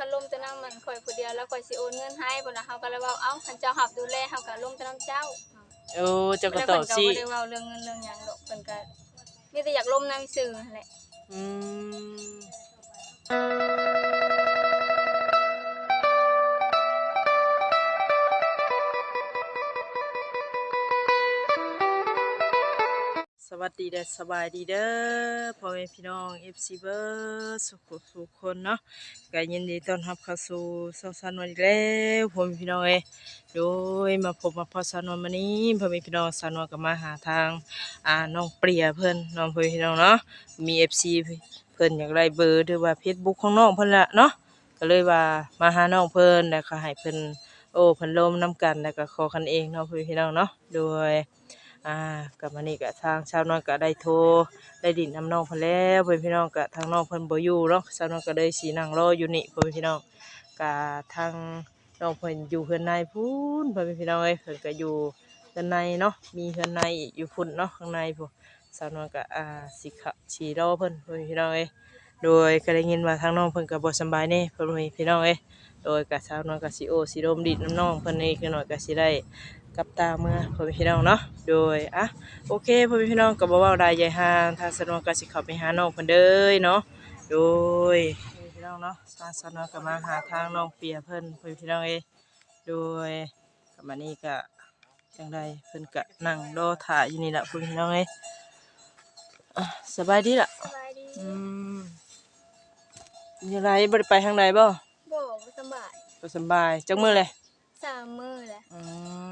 คันล่มจะนำมันข่อยผู้เดียวแล้วข่อยสิโอนเงินให้พุ่นน่ะเฮาก็เลยเว้าเอ้าคันเจ้าหับดูแลเฮาก็ล่มจะนำเจ้าโอ้เจ้าก็แล้วตอเพิ่บนก็สิบ่ได้เว้าเรื่องเงินเรื่องหยังดอกเพิ่นก็มีแต่อยากล่มนำซื่อนั่นแหละอืม วัสดีเด้อสบายดีเด้อพ่อแม่พี่น้อง FC เบอร์สุขสุขคนเนาะก็ยินดีต้อนรับเข้าสู่สาวสันวันอีกแล้วพ่อแม่พี่น้องเอ้โดยมาพบมาพอสานวนมานี้พ่อแม่พี่น้องสานวนก็มาหาทางอ่าน้องเปรียเพิ่นน้องพ่อแม่พี่น้องเนาะมี FC เพิ่นอยากได้เบอร์หรือว่า Facebook ของน้องเพิ่นละเนาะก็เลยว่ามาหาน้องเพิ่นแล้วก็ให้เพิ่นโอ้เพิ่นลมน้กันแล้วก็ขอกันเองเนาะพ่อแม่พี่น้องเนาะโดย อ่ากับมันนี่กะทางชาวน้อยก็ได้โทรได้ดินน้ำน้องเพิ่นแล้วเพื่อนพี่น้องกะทางน้องเพิ่นบ่อยู่เนาะชาวน้อยก็เลยสีนั่งรออยู่นี่เพื่อนพี่น้องกะทางน้องเพิ่นอยู่เฮือนในพูนเพื่อนพี่น้องเอ้ยเพิ่นก็อยู่เฮือนในเนาะมีเฮือนในอีกอยู่พุ่นเนาะข้างในพุ่นชาวน้อยก็อ่าสิขะสีรอเพิ่นเพื่อนพี่น้องเอ้ยโดยก็ได้ยินว่าทางน้องเพิ่นก็บ่สบายนี่เพื่อนพี่น้องเอ้ยโดยกะชาวน้อยก็สิโอสิโดมดิดน้ำน้องเพิ่นนี่คือน้อยก็สิได้ กับตาเมื่อพ่อแม่พี่น้องเนาะโดยอะโอเคพ่อแม่พี่น้องก็บ่เว้าได้ใหญ่ห่างทางสนวนก็สิเข้าไปหาน้องเพิ่นเด้อเนาะโดยพ่อแม่พี่น้องเนาะทางสนวนก็มาหาทางน้องเปียเพิ่นพ่อแม่พี่น้องเอ้ยโดยกับมานี่ก็จังไดเพิ่นก็นั่งรอถ่ายอยู่นี่ล่ะพ่อแม่พี่น้องเอ้ยอะสบายดีล่ะสบายดีอืมมีอะไรบ่ได้ไปทางใดบ่บ่บ่สบายบ่สำบายจักมื้อเลย สามมื้อแหละอื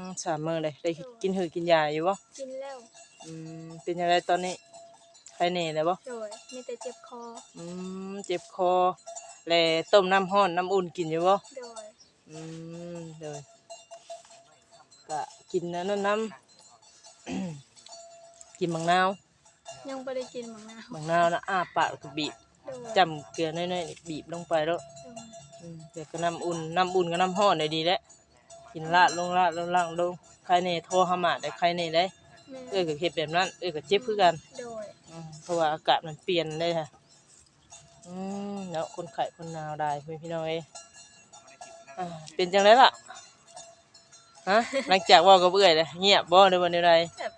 มสามมื้อเลยได้กินหือกินยาอยู่บ่กินแล้วอืมเป็นยังไงตอนนี้ใครเหน่เลยบ่โดยมีแต่เจ็บคออืมเจ็บคอแลต้มน้ำร้อนน้ำอุ่นกินอยู่บ่โดยอืมเดี๋ยวก็กินอันนั้นน้ำกินบางนาวยังบ่ได้กินหมังนาวบางนาวนะอ้าปากแล้วก็บีบโดยจำเกลือน้อยๆนี่บีบลงไปแล้วโดยอืมเดี๋ยวก็น้ำอุ่นน้ำอุ่นกับน้ำร้อนได้ดีแล้ว กินลาดลงลาดลงล่างลงใครเหน่โทรหามาได้ใครเหน่ได้แม่เอ้ยก็เฮ็ดแบบนั้น เอ้ยก็เจ็บคือกันโดยอืมเพราะว่าอากาศมันเปลี่ยนเลยค่ะอืมแล้วคนไข้คนหนาวได้พี่พี่น้องเอ้ยอ่าเป็นจังไรล่ะฮะหลังจากเว่ากับเอื่อยเลยเงียบบ่ในวันใดแบบ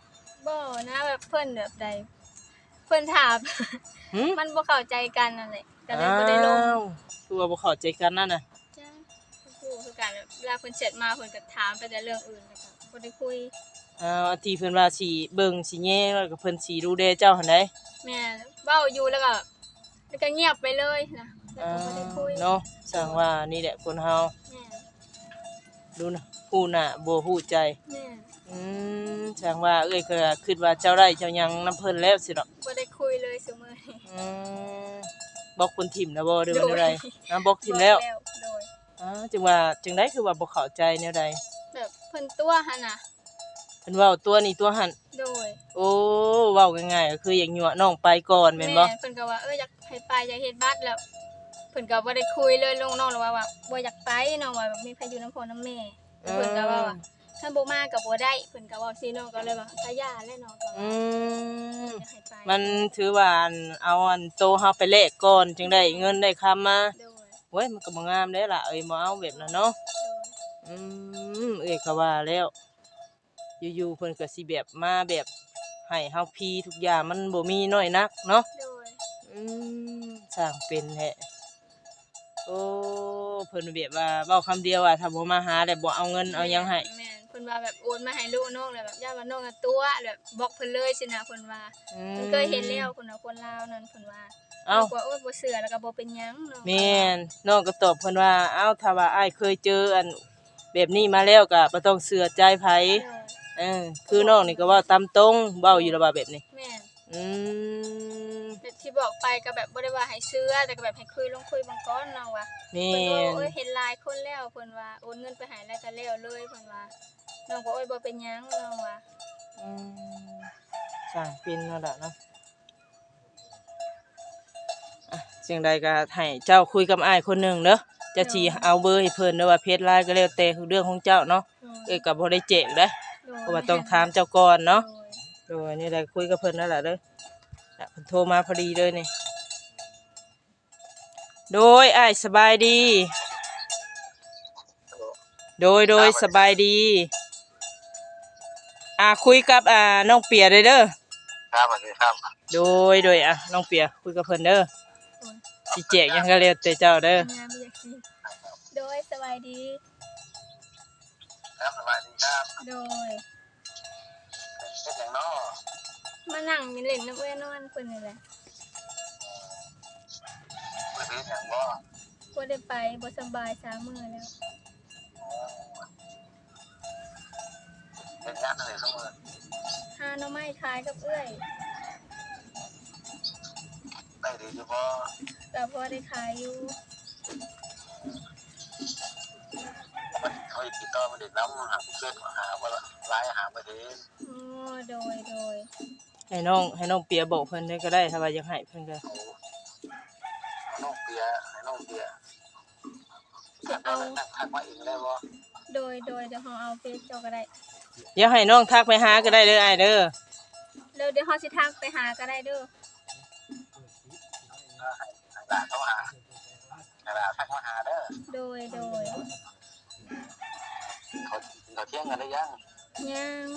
บ่นะแบบเพิ่นแบบใด เพิ่นถามหึมันบ่เข้าใจกันนั่นแหละก็เลยบ่ได้ลง อ้าวคือว่าบ่เข้าใจกันนั่นน่ะจ้าคือคือ การแบบเวลาเพิ่นแชทมาเพิ่นก็ถามไปแต่เรื่องอื่นแล้วก็บ่ได้คุยอ่าอันที่เพิ่นว่าสิเบิ่งสิแย่งแล้วก็เพิ่นสิดูแลเจ้าหั่นใดแม่เว้าอยู่แล้วก็แล้วก็เงียบไปเลยนะแล้วอ่าก็บ่ได้คุยเนาะสั่งว่านี่แหละคนเฮาแม่ดูนะฮู้หน้าบ่ฮู้ใจ แม่อืมสั่งว่าเอ้ยก็คิดว่าเจ้าได้เจ้ายังนํเพิ่นแล้วสิเนาะบ่ได้คุยเลยซุมื้อนี้อืมบอกคนถิ่มนะบ่หรือว่าโดยแนวใดอ่าบอกถิ่มแล้ว บอกโดย อ่าจึงว่าจึงได้คือว่าบ่เข้าใจแนวใดแบบเพิ่นตัวหั่นน่ะเพิ่นเว้าตัวนี้ตัวหันโดยโอ้เว้าง่ายๆก็คืออยากยั่วน้องไปก่อนแม่นบ่เพิ่นก็ว่าเอออยากให้ไปอยากเฮ็ดบัตรแล้วเพิ่นก็บ่ได้คุยเลยลงน้องเลยว่าว่าบ่อยากไปน้องว่าแบบมีใครอยู่นำพ่อนำแม่แล้วเพิ่นก็ว่าว่าถ้าบ่มาก็บ่ได้เพิ่นก็เว้าซี่น้องก็เลยว่าก็ย่าแล้วน้องก็อืว่ามอยากให้ไปมันถือว่าอันเอาอันโตเฮาไปแลกก่อนจึงได้เงินได้คำมาโด ยโอ้ยมันก็บ่งามเด้ล่ะเอ้ยบ่เอาแบบนั้นเนาะโดยอืมเอ้ยก็ว่าแล้วอยู่ๆเพิ่นก็สิแบบมาแบบให้เฮาพีทุกอย่างมันบ่มีน้อยนักเนาะโดยอืมสร้างเป็นแฮะโอ้เพิ่นแบบว่าเว้าคำเดียวว่าถ้าบ่มาหาแล้วบ่เอาเงินเอาหยังให้แม่นเพิ่นว่าแบบโอนมาให้ลูกน้องแล้วแบบย่าว่าน้องอะตัวแบบบอกเพิ่นเลยสินะเพิ่นว่าอืเพิ่นเคยเห็นแล้วเพิ่นว่าคนลาวนั่นเพิ่นว่า เอ้า บอกว่าโอ้ยบ่เชื่อแล้วก็บ่เป็นหยังเนาะแม่นน้องก็ตอบเพิ่นว่า เอ้าถ้าว่าอ้ายเคยเจออันแบบนี้มาแล้วก็บ่ต้องเชื่อใจไผโดยเออคือน้องนี่ก็เว้าตามตรงเว้าอยู่แล้วว่าแบบนี้ แม่นอืมแบบที่บอกไปก็แบบบ่ได้ว่าให้เชื่อแต่ก็แบบให้คุยลงคุยบางก้อนเนาะว่าแม่เพิ่นว่านเอ้ยเห็นหลายคนแล้วเพิ่นว่าโอนเงินไปให้แล้วก็แล้วเลยเพิ่นว่าน้องก็โอ้ยบ่เป็นหยังน้องว่าอืมสร้างเป็นเนาะล่ะเนาะอะ สิ่งใดก็ให้เจ้าคุยกับอ้ายคนหนึงเด้อจะสิเอาเบอร์ให้เพิ่นเด้อว่าเพจไลน์ก็แล้วแต่เรื่องของเจ้าเนาะเอ้ยก็บ่ได้แจ้งเด้อเพราะว่าต้องถามเจ้าก่อนเนาะโดยนี่แหละคุยกับเพิ่นนั่นแหละเด้อน่ะเพิ่นโทรมาพอดีเลยนี่โดยอ้ายสบายดี โดยโดยสบายดีอ่าคุยกับอ่าน้องเปียเลยเด้อครับสวัสดีครับ โดยโดยอะน้องเปียคุยกับเพิ่นเด้อ สิแจกหยังก็แล้วแต่เจ้าเด้อ งานบ่อยากสิโดยสบายดี ครับสบายดีครับโดย เป็นอย่างน้อมานั่งมีเล่นน้ำเอ้ยนอนเพิ่นนี่แหละมือถืออย่างว่าบ่ได้ไปบ่สำบายสามมื้อแล้ว เป็นงานอะไรเสมอหาหน่อไม้ขายกับเอ้ย ได้ดีเฉพาะก็พอได้ขายอยู่มันเขาติดต่อมาเด็กน้ำหาเพื่อนหาว่าไล่หาประเทศอ๋อโดยโดยให้น้องให้น้องเปียบอกเพิ่นได้ก็ได้ถ้าว่าอยากให้เพิ่นก็เขาน้องเปียให้น้องเปียสิเอาเอานั่งทักมาเองได้บ่โดยโดยเดี๋ยวเฮาเอาเฟซเจ้าก็ได้อยากให้น้องทักไปหาก็ได้เด้ออ้ายเด้อแล้วเดี๋ยวเฮาสิทักไปหาก็ได้เด้อ ให้ด่าเขาหาด่าทักมาหาเด้อโดยโดยเขาเขาเที่ยงกันได้ยังยัง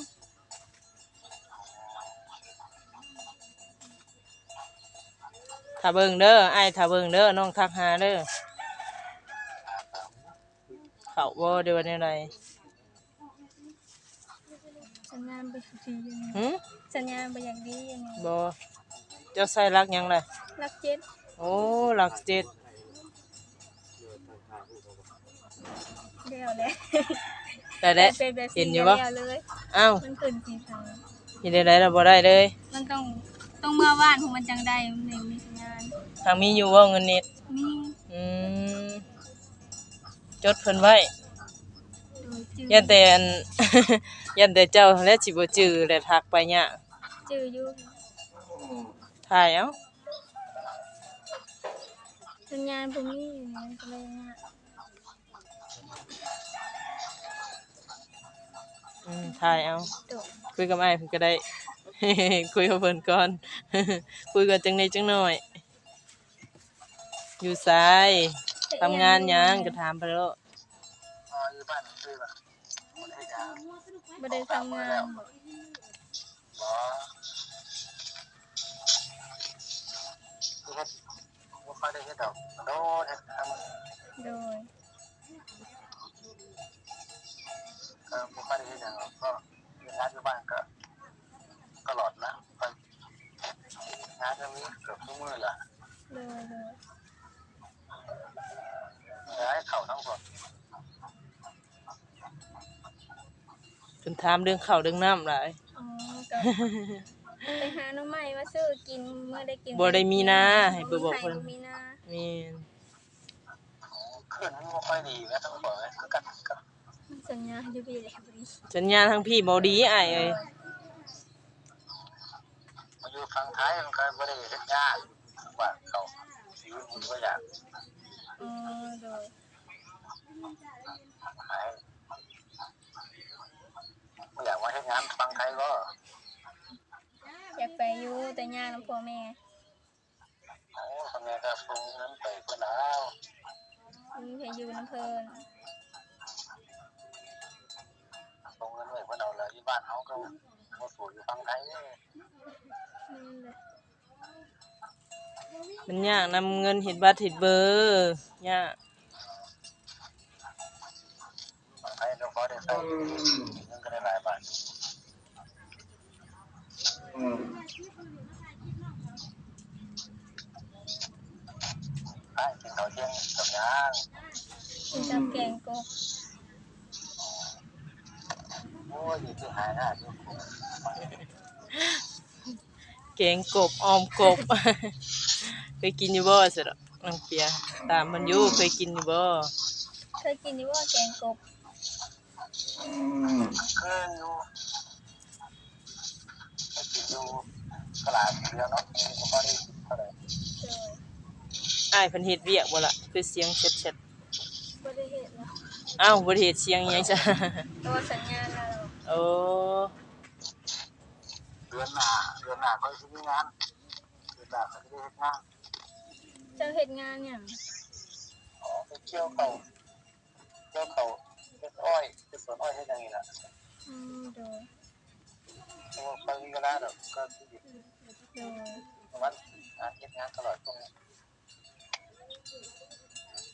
ถ้าเบิ่งเด้อไอ้ายถ้าเบิ่งเด้อน้องทักหาเด้อเขาบ่เดี๋ยวว่าแนใดสัญญาณบ่ดียู่นี่หึสัญญาณบ่อย่ากดียู่นี่บ่เจ้าใส่รักหยังล่ะรักเจ็ด โอ้หลักเจ็ดเดียวเลยแต่ได้เป็นแบบเห็สีนอเดียู่ยวบ่เลยอ้าวมันขึ้นสีขาวเห็นได้ไดเราบ่ได้เลยมันต้องต้องเมื่อว่านของมันจังได้มันถึงมีสัญญาณทางมีอยู่ว่าเงินเน็ตมีอืมจดเพิ่นไว้โดยจื้อยันแต่อัน ยันแต่เจ้าและสิบ่จื้อและทักไปเนี่ยจื้ออยู่ถ่ายเอ้า สัญญาณบ่มีอยู่นี่ก็เลยเนี่ยอืมถ่ายเอา โดดคุยกับอ้ายเพิ่นก็ได้ คุยกับเพิ่นก่อน คุยกันจังไดจังหน่อย อยู่ไสายทำงานหยังก็ถามไปแล้วอ๋ออยู่บ้านซื้อละมันให้ยาบ่ได้ทำงานบ่บ่เฮ็ดบ่ค่อย ได้เฮ็ดดอกโดนทำโดยก็ไม่ค่อยได้เห็นอย่างเราก็งานที่บ้านก็ตลอดนะก็งานจะมีเกือบทุกมื้อละโดยโดยย้ายเข่าทั้งหมดเพิ่นถามเรื่องเข้าเรื่องน้ำหลายอ๋อ ไปหาหน่อไม้มาซื้อกินเมื่อได้กินบ่ได้มีนาให้เพิ่นบอกให้เพิ่นบ่มีนาแม่นขึ้นมันไม่ค่อยดีนะทั้งหมดก็กันก็สัญญาณอยู่พี่เลยบ่ดีสัญญาณทางพี่บ่ดีอ้ายเอ้ยมาอยู่ฝั่งท้ายมันก็ไม่ได้เห็นยากว่าเขาชีวิตมันก็อยากอ๋อโดยหายไม่อยากมาเห็นงานฝั่งไทยก็ อยากไปอยู่แต่ย่าน้ำพ่อแม่โอ้ทำงานก็ส่งเงินไปเพื่อนแล้วมีเพอยู่น้ำเพิ่นส่งเงินไปเพื่อนเราแล้วที่บ้านเขาก็มาสู่อยู่ฝั่งไทยนี่นั่นแหละมันยากนำเงินเฮ็ดบัตรเฮ็ดเบอร์ยากฝั่งไทยเราพอได้ใช้เงินก็ได้หลายบาท ใช่กินข้าวเที่ยงกับย่างกินกับแกงกบโอ้ยที่หายหน้าที่ผมแกงกบออมกบ เคยกินอยู่บ่สิดอกน้องเปีย ตามมันอยู่เคยกินอยู่บ่เคยกินอยู่ว่าแกงกบเคยอยู่ไปกิน อยู่ตลาดเรือเนาะไม่ค่อยได้กินเท่าไหร่โดยอ้ายเพิ่นเฮ็ดเวียกบ่ล่ะคือเสียงเช็ดบ่ได้เห็นเนาะๆอ้าวบ่ได้เฮ็ดเสียงอิหยังจ้ะตัวสัญญาณแล้วโอ้เดือนหน้าเดือนหน้าเขาจะมีงานเดือนหน้าเขาจะได้เฮ็ดงานเจ้าเฮ็ดงานหยังกี่ยวเขาเกี่ยวเขาเป็นอ้อยเป็นสวนอ้อยให้ยังไงล่ะอืมโดยเพราะว่า บางทีก็ได้หรอกก็ที่อยู่โดยประมาณอาทิตย์งานตลอดตรงนี้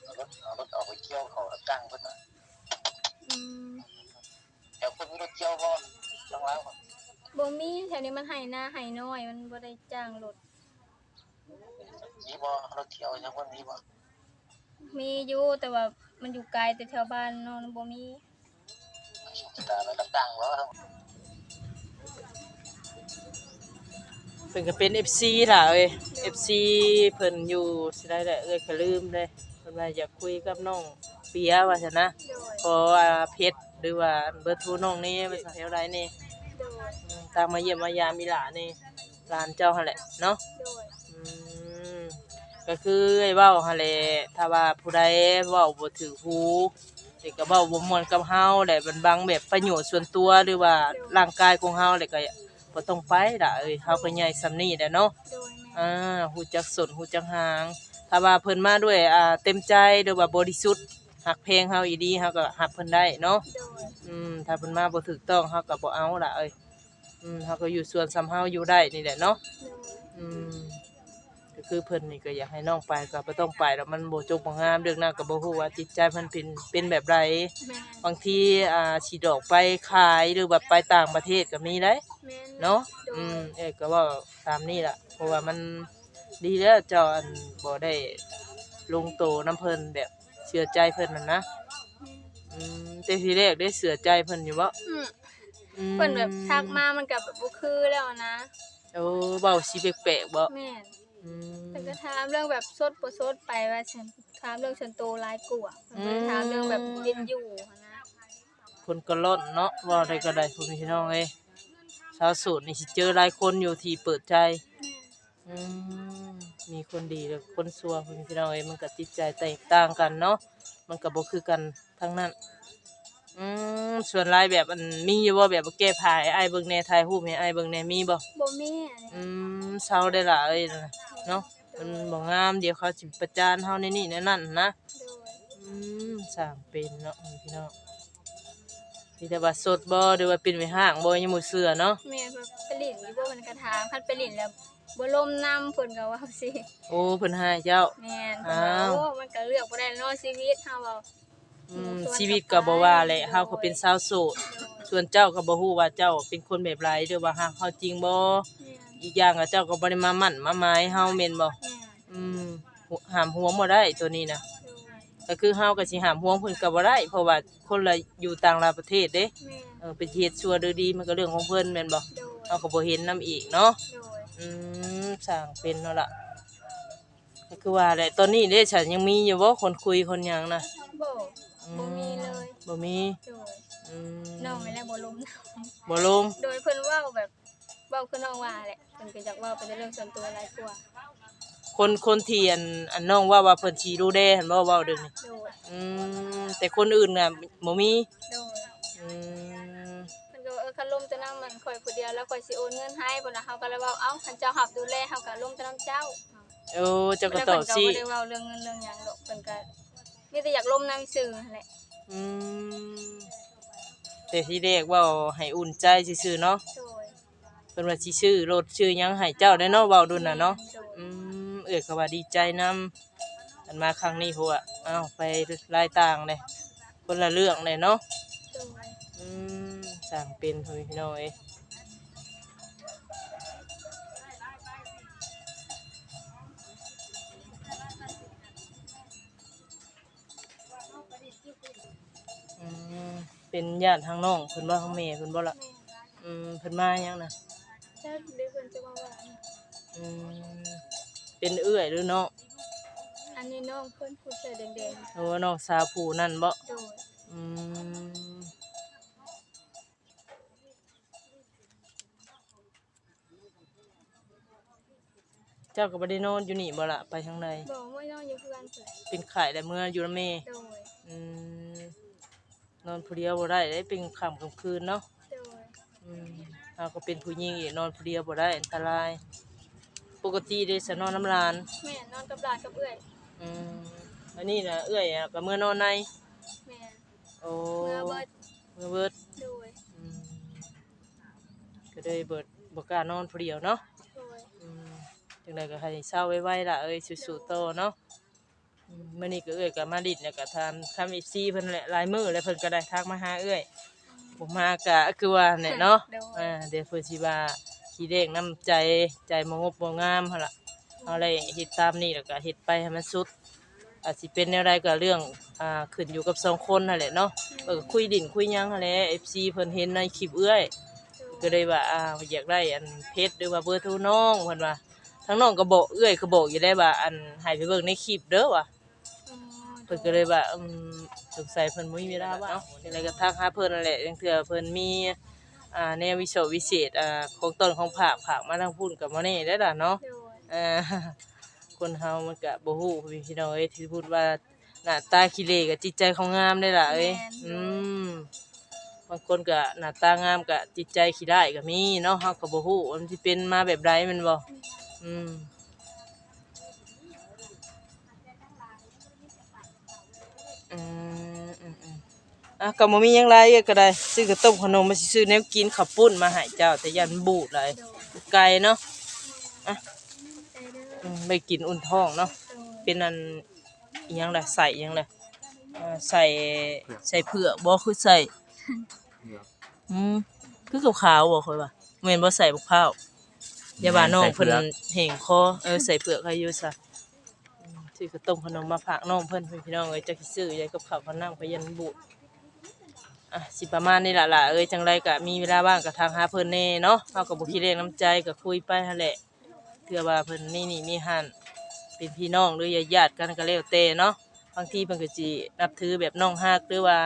เอารถเอารถออกไปเกี่ยวเขาจ้างเพิ่นนะอืมเดี๋ยวคนมีรถเกี่ยวบ่ต้องแล้วบ่มีแถวนี้มันให้หน้าให้น้อย มันบ่ได้จ้างรถมีบ่รถเกี่ยวยังคนมีบ่มีอยู่แต่ว่ามันอยู่ไกลแต่แถวบ้านเนาะบ่มีแต่เรารับจ้าง เพิ่นก็เป็น FC ล่ะเอ้ย FC เพิ่นอยู่สิได้แหละเอ้ยก็ลืมเลยเพิ่นว่าอยากคุยกับน้องเปียว่าซั่นนะพราะว่าเพชรหรือว่าเบอร์โทรน้องนี่ว่าแถวใดนี่อืมตามมาเยี่ยมมายามมีหลานนี่หลานเจ้าหั่นแหละเนาะ อืมก็คือไอ้เว้าหั่นแหละถ้าว่าผู้ใดเว้าบ่ถือหูเด็กก็เว้าบ่ม่วนกับเฮาแหละมันบังแบบประโยชน์ส่วนตัวหรือว่าร่างกายของเฮาแหละก็ บ่ต้องไปล่ะเอ้ยเฮาก็ใหญ่ซำนี้แหละเนาะโดยแม่อ่าฮู้จักสนฮู้จักหาง ถ้าว่าเพิ่นมาด้วยอ่าเต็มใจหรือว่าบริสุทธิ์หักเพลงเฮาอีดีเฮาก็หักเพิ่นได้เนาะโดยอืมถ้าเพิ่นมาบ่ถูกต้องเฮาก็บ่เอาล่ะเอ้ยอืมเฮาก็อยู่ส่วนซ้ำเฮาอยู่ได้นี่แหละเนาะโดย อืม ก็คือเพิ่นนี่ก็อยากให้น้องไปก็บ่ต้องไปแล้วมันบ่จบบ่งามเรื่องนั้นก็บ่ฮู้ว่าจิตใจเพิ่นเป็นเป็นแบบใดแม่บางทีอ่าสิดอกไปขายหรือว่าไปต่างประเทศก็มีได้แม่เนาะโดอืยมเอ้ยก็เว่าตามนี้ล่ะ เพราะว่ามันดีแล้วเจ้าอันบ่ได้ลงโตน้ำเพิ่นแบบเชื่อใจเพิ่นนั่นนะอืมแต่ทีแรกได้เสือใจเพิ่นอยู่บ่อืมอืมเพิ่นแบบทักมามันก็แบบบ่คือแล้วนะโอ้เว้าสิแปลกๆบ่แม่นอืม เพิ่นก็ถามเรื่องแบบสดบ่สดไปว่าฉันถามเรื่องฉันโตหลายกว่าเพิ่นก็ถามเรื่องแบบเป็นอยู่หั้นนะคนก็ล้นเนาะเว่าได้ก็ได้พุ่นพี่น้องเอ้ยชาวโสูตรนี่สิเจอหลายคนอยู่ที่เปิดใจ อืมมีคนดีและคนซัวพุ่นพี่น้องเอ้ยมันก็จิตใจแตกต่างกันเนาะมันก็บ่คือกันทั้งนั้น อืมส่วนหลายแบบอันมีอยู่บ่แบบว่าแก้ผ้าให้อ้ายเบิ่งแหน่ถ่ายรูปให้อ้ายเบิ่งแหน่มีบ่ บ่มีอันนี้อืมเศร้าได้ล่ะเอ้ยนะ เนาะมันบ่งามเดี๋ยวเขาสิประจานเฮาในนี่ในนั่นนะโดยอืมสร้างเป็นเนาะพี่น้องมีแต่ว่าสดบ่หรือว่าเป็นไว้ห้างบ่ยังบ่เชื่อเนาะแม่เพิ่นไปหลินอยู่บ่มันก็ถามคันไปหลินแล้วบ่ล่มน้ำเพิ่นก็ว่าสิโอ้เพิ่นให้เจ้าแม่นอ้าวโอ้มันก็เลือกบ่ได้เนาะชีวิตเฮาเว้าอืมชีวิตก็บ่ว่าแหละเฮาก็เป็นสาวโสดส่วนเจ้าก็บ่ฮู้ว่าเจ้าเป็นคนแบบไรหรือว่าฮักเฮาจริงบ่แม่น อีกอย่างก็เจ้าก็บ่ได้มามั่นมาหมายเฮาแม่นบ่แม่นอืมห้ามห่วงบ่ได้ตัวนี้นะโดยก็คือเฮาก็สิห้ามห่วงเพิ่นก็บ่ได้เพราะว่าคนละอยู่ต่างประเทศเด้แม่นเออเป็นเฮ็ดชั่วหรือดีมันก็เรื่องของเพิ่นแม่นบ่โดยเฮาก็บ่เห็นนํอีกเนาะโดยอืมสร้างเป็นเนาะล่ะก็คือว่าแหละตอนนี้เด้ฉันยังมีอยู่บ่คนคุยคนหยังนะบ่อืบ่มีเลยบ่มีโดยอืมน้องไม่ได้บ่ล้มน้บ่ลงำโดยเพิ่นเว้าแบบ เว้าคือน้องว่าแหละเพิ่นก็อยากเว้าเป็นเรื่องส่วนตัวหลายกว่าคนคนที่อันอันน้องว่าว่าเพิ่นสิดูแลหั่นบ่เว้าเด้อนี่โดยอืมแต่คนอื่นน่ะบ่มีโดยอืมเพิ่นก็ว่าเออคันล้มจะนำมันข่อยผู้เดียวแล้วข่อยสิโอนเงินให้เพิ่นน่ะเฮาก็เลยเว้าเอ้าคันเจ้าหับดูแลเฮาก็ล้มจะนำเจ้าโอ้เจ้าก็แล้วตเพิ่อบนก็สิบ่ได้เว้าเรื่องเงินเรื่องหยังดอกเพิ่นก็มีแต่อยากล้มนำซื่อนั่นแหละอืมแต่ที่แรกเว่าให้อุ่นใจซื่อๆเนาะโดย เพิ่นว่าสิซื้อรถซื้อหยังให้เจ้าได้เนาะเว้าดุนน่ะเนาะอืมเอ้ยก็ว่าดีใจนำอันมาครั้งนี้พวกอ้าวไปรายต่างเลยคนละเรื่องเลยเนาะอืมสร้างเป็นพ่อแม่พี่น้องเอ้ยอืมเป็นญาติทางน้องเพิ่นบ่ทางแม่เพิ่นบ่ล่ะอืมเพิ่นมาหยังน่ะ ถ้าเดี๋ยวเพิ่นจะมาว่าอืมเป็นเอื้อยหรือน้องอันนี้น้องเพิ่นผู้เสื้อแดงหรือว่าน้องสาวผู้นั่นบ่ๆโดยอืมเจ้าก็บ่ได้นอนอยู่นี่บ่ล่ะไปทางใดบอกว่าน้องอยู่เพื่อนเพิ่นแหละเป็นไข้แต่เมื่ออยู่ละเม โดยอืมนอนผู้เดียวบ่ได้ได้เป็นค่ำกลางคืนเนาะโดยอืม เราก็เป็นผู้หญิงอีกนอนผู้เดียวบ่ได้อันตราย ปกติเด้สนอนน้ำลานแม่นอนกับหลานกับเอื้อยอืมเออันนี้นะเอื้อยอะก็เมื่อนอนในแม่นโอ้เมื่อเบิดเมื่อเบิดโดยอืมก็เลยเบิดบ่กล้านอนผู้เดียวเนาะโดยอืมจังไดก็ให้เศร้าไว้ๆล่ะเอ้ยสู้ๆโตอเนาะอืมมื้อนี้ก็เอ้ยก็มาดิดเนี่ยก็ทำทำ FC เพิ่นแหละหลายมื้อแล้วเพิ่นก็ได้ทักมาหาเอ้ยบ่มาก็คือว่าเนี่ยเนาะโดย อ่าเดี๋ยวเพิ่นสิว่าขี้เด้งน้ำใจใจบ่งบบ่งามหั่นล่ะเอาเลยเฮ็ดตามนี้แล้วก็เฮ็ดไปให้มันสุดอาจสิเป็นแนวใดก็เรื่องอ่าขึ้นอยู่กับสองคนนั่นแหละเนาะเออคุยดินคุยหยังหั่นแหละ FC เพิ่นเห็นในคลิปเอื้อย ก็เลยว่าอ่าอยากได้อันเพชรหรือว่าเบอร์โทรน้องเพิ่นว่าทั้งน้องก็บอกเอื้อยก็บอกอยู่ได้ว่าอันให้ไปเบิ่งในคลิปเด้อว่ะอืมเพิ่นก็เลยว่าอืมสงสัยเพิ่นบ่มีเวลาว่างเนาะจังไดก็ทักหาเพิ่นนั่นแหละจังเทื่อเพิ่นมี อ่าแนววิเศษวิเศษอ่าของต้นของผากผากมาทางพุ่นกับมานี่ได้อล่ะเนาะโดยเออคนเฮามันก็บ่ฮู้พี่น้องเอ้ยที่พูดว่าหน้าตาขี้เหร่กับจิตใจเขางามได้ล่ะเอ้ยอืมบางคนก็หน้าตางามก็จิตใจขี้ร้ายก็มีเนาะเฮาก็บ่ฮู้ว่ามันสิเป็นมาแบบใดแมันบ่อืม อะก็บ่มีหยังหลายเอ้ยก็ได้ ซื้อกระต้มขนมมาสิซื้อแนวกินข้าวปุ้นมาให้เจ้าแต่ยันบูดหลายโดยไกลเนาะใจเด้ออืมไม่กินอุ่นท้องเนาะโดยเป็นอันอิหยังแหละใส่อิหยังแหละอ่าใส่ใส่เผือกบ่คือใส่อืมคือขาวๆบ่ค่อยว่าแม่นบ่ใส่บักพร้าวอย่าว่าน้องเพิ่นแห่งคอเออใส่เผือกให้อยู่ซะอืมซื้อกระต้มขนมมาฝากน้องเพิ่นเพิ่นพี่น้องเอ้ยจักสิซื้อใหญ่กับข้าวกับน้ำไปยันบูด อะสิประมาณนี้ละละเอ้ยจังไรก็มีเวลาว่างก็ทางหาเพิ่นแน่เนาะเฮาก็บ่คิดเรื่องน้ำใจก็คุยไปหั่นแหละเพื่อว่าเพิ่นนี่นี่มีหันเป็นพี่น้องหรือญาติกันก็แล้วแต่เนาะบางทีเพิ่นก็สินับถือแบบน้องฮักหรือว่า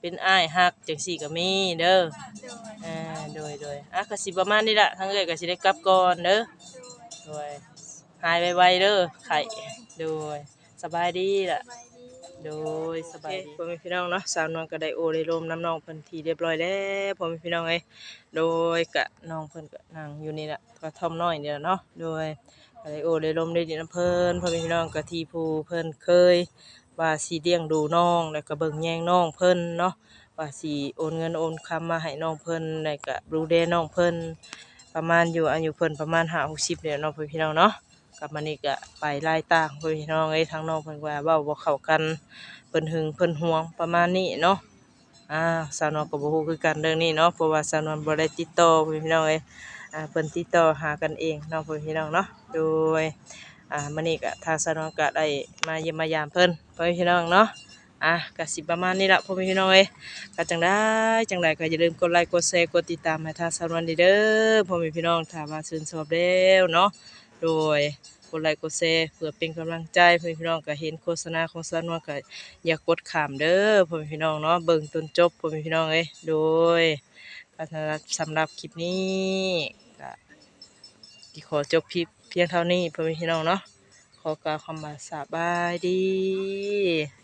เป็นอ้ายฮักจังซี่ก็มีเด้อโดยอ่าโดยโดยอะก็สิประมาณนี้ละทั้งเอ้ยก็สิได้กลับก่อนเด้อโดยโดยหายไวๆเด้อไข่โดยสบายดีล่ะ โดยสบายดีพ่อแม่พี่น้องเนาะสาวนวลก็ได้โอได้ลมน้ำน้องเพิ่นทีเรียบร้อยแล้วพ่อแม่พี่น้องเอ้ยโดยกะน้องเพิ่นก็นั่งอยู่นี่ละก็ทอมน้อยเดียวเนาะโดยก็ได้โอได้ลมได้ดีน้ำเพิ่นพ่อแม่พี่น้องก็ที่ผู้เพิ่นเคยว่าสิเลี้ยงดูน้องแล้วก็เบิ่งแยงน้องเพิ่นเนาะว่าสิโอนเงินโอนคำมาให้น้องเพิ่นแล้วก็ดูแลน้องเพิ่นประมาณอยู่อายุเพิ่นประมาณ5 60เดือนเนาะพ่อม่พี่น้องเนาะ กับมานี่ก็ไปไล่ต่างเพื่อนพี่น้องเอ้ทางน้องเพิ่นว่าเว้าบ่เข้ากันเพิ่นหึงเพิ่นห่วงประมาณนี้เนาะอ่าสาวนก็บ่ฮู้คือกันเรื่องนี้เนาะเพราะว่าสาวนบ่ได้ติดต่อเพื่อนพี่น้องเอ้อ่าเพิ่นติดต่อหากันเองเนาะเพื่อนพี่น้องเนาะโดยอ่ามื้อนี้ก็ทางสาวนก็ได้มาเยี่ยมมายามเพิ่นเพื่อนพี่น้องเนาะอะก็สิประมาณนี้ละพ่อพี่น้องเอ้ก็จังได้จังได้ก็อย่าลืมกดไลค์กดแชร์กดติดตามให้ทางสาวนวลเด้อพ่อพี่น้องถ้าว่าชื่นชอบแล้วเนาะ โดยกดไลค์กดแชร์เพื่อเป็นกำลังใจเพื่อนพี่น้องก็เห็นโฆษณาของสาวนวก็อย่ากกดขามเด้อพ่อพี่น้องเนาะเบิ่งจนจบพ่อพี่น้องเอ้ยโดยก็สำหรับคลิปนี้ก็ที่ขอจบคลิปเพียงเท่านี้พ่อพี่น้องเนาะขอกล่าวคำว่าสบายดี